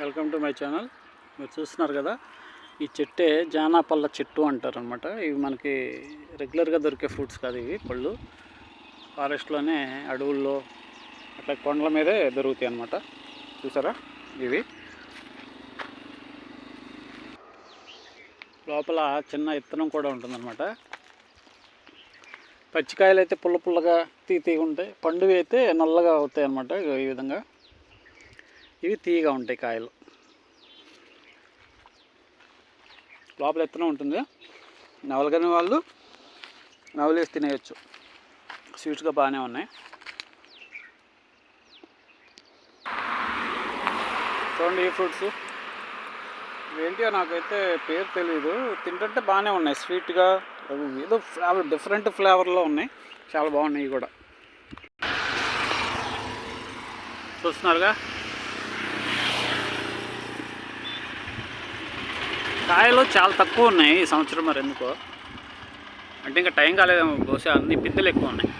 Welcome to my channel. మీరు చూస్తున్నారు కదా ఈ చెట్టే జానాపల్ల చెట్టు అంటారు అనమాట ఇవి మనకి రెగ్యులర్గా దొరికే ఫ్రూట్స్ కాదు ఇవి పళ్ళు. ఫారెస్ట్లోనే అడవుల్లో అట్లా కొండల మీదే దొరుకుతాయి అనమాట చూసారా ఇవి? లోపల చిన్న ఇత్తనం కూడా ఉంటుందన్నమాట. పచ్చికాయలు అయితే పుల్ల పుల్లగా తీ తీగ ఉంటాయి పండువి అయితే నల్లగా అవుతాయి అనమాట ఈ విధంగా. ఇవి తీయగా ఉంటాయి కాయలు. లోపల ఎత్తున ఉంటుంది. నవలగని వాళ్ళు నవలేసి తినేయచ్చు. స్వీట్గా బాగానే ఉన్నాయి. చూడండి ఈ ఫ్రూట్స్. ఏంటో నాకైతే పేరు తెలియదు తింటుంటే బాగానే ఉన్నాయి. స్వీట్గా ఏదో ఫ్లేవర్ డిఫరెంట్ ఫ్లేవర్లో ఉన్నాయి. చాలా బాగున్నాయి కూడా. చూస్తున్నారుగా? కాయలు చాలా తక్కువ ఉన్నాయి ఈ సంవత్సరం మరి ఎందుకో? అంటే ఇంకా టైం కాలేదేమో బహుశా అన్ని పిందెలు ఎక్కువ ఉన్నాయి.